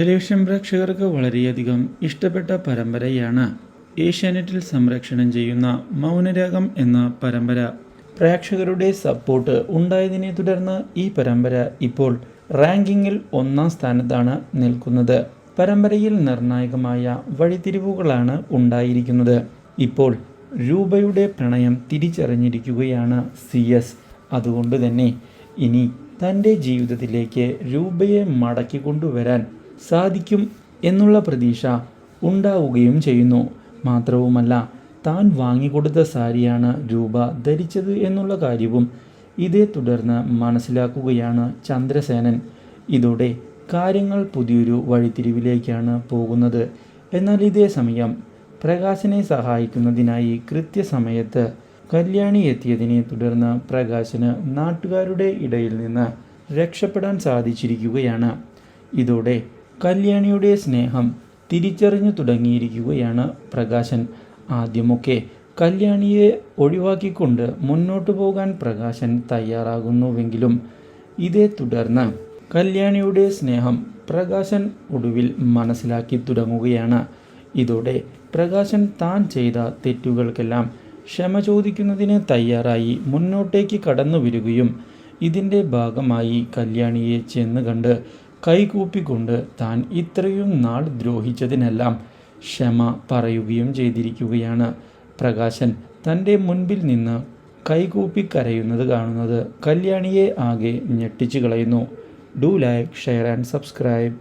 Television പ്രേക്ഷകർക്ക് വളരെയധികം ഇഷ്ടപ്പെട്ട പരമ്പരയാണ് ഏഷ്യാനെറ്റിൽ സംരക്ഷണം ചെയ്യുന്ന മൗനരാഗം എന്ന പരമ്പര. പ്രേക്ഷകരുടെ സപ്പോർട്ട് ഉണ്ടായതിനെ തുടർന്ന് ഈ പരമ്പര ഇപ്പോൾ റാങ്കിങ്ങിൽ ഒന്നാം സ്ഥാനത്താണ് നിൽക്കുന്നത്. പരമ്പരയിൽ നിർണായകമായ വഴിതിരിവുകളാണ് ഉണ്ടായിരിക്കുന്നത്. ഇപ്പോൾ രൂപയുടെ പ്രണയം തിരിച്ചറിഞ്ഞിരിക്കുകയാണ് സി എസ്. അതുകൊണ്ട് തന്നെ ഇനി തന്റെ ജീവിതത്തിലേക്ക് രൂപയെ മടക്കി കൊണ്ടുവരാൻ സാധിക്കും എന്നുള്ള പ്രതീക്ഷ ഉണ്ടാവുകയും ചെയ്യുന്നു. മാത്രവുമല്ല താൻ വാങ്ങിക്കൊടുത്ത സാരിയാണ് രൂപ ധരിച്ചത് എന്നുള്ള കാര്യവും ഇതേ തുടർന്ന് മനസ്സിലാക്കുകയാണ് ചന്ദ്രസേനൻ. ഇതോടെ കാര്യങ്ങൾ പുതിയൊരു വഴിത്തിരിവിലേക്കാണ് പോകുന്നത്. എന്നാൽ ഇതേ സമയം പ്രകാശനെ സഹായിക്കുന്നതിനായി കൃത്യസമയത്ത് കല്യാണി എത്തിയതിനെ തുടർന്ന് പ്രകാശന് നാട്ടുകാരുടെ ഇടയിൽ നിന്ന് രക്ഷപ്പെടാൻ സാധിച്ചിരിക്കുകയാണ്. ഇതോടെ കല്യാണിയുടെ സ്നേഹം തിരിച്ചറിഞ്ഞു തുടങ്ങിയിരിക്കുകയാണ് പ്രകാശൻ. ആദ്യമൊക്കെ കല്യാണിയെ ഒഴിവാക്കിക്കൊണ്ട് മുന്നോട്ടു പോകാൻ പ്രകാശൻ തയ്യാറാകുന്നുവെങ്കിലും ഇതേ തുടർന്ന് കല്യാണിയുടെ സ്നേഹം പ്രകാശൻ ഒടുവിൽ മനസ്സിലാക്കി തുടങ്ങുകയാണ്. ഇതോടെ പ്രകാശൻ താൻ ചെയ്ത തെറ്റുകൾക്കെല്ലാം ക്ഷമ ചോദിക്കുന്നതിന് തയ്യാറായി മുന്നോട്ടേക്ക് കടന്നു വരികയും ഇതിന്റെ ഭാഗമായി കല്യാണിയെ ചെന്ന് കണ്ട് കൈകൂപ്പിക്കൊണ്ട് താൻ ഇത്രയും നാൾ ദ്രോഹിച്ചതിനെല്ലാം ക്ഷമ പറയുകയും ചെയ്തിരിക്കുകയാണ് പ്രകാശൻ തന്റെ മുൻപിൽ നിന്ന് കൈകൂപ്പി കരയുന്നത് കാണുന്നത്. കല്യാണിയെ ആകെ ഞെട്ടിച്ചു കളയുന്നു. Do like share and subscribe.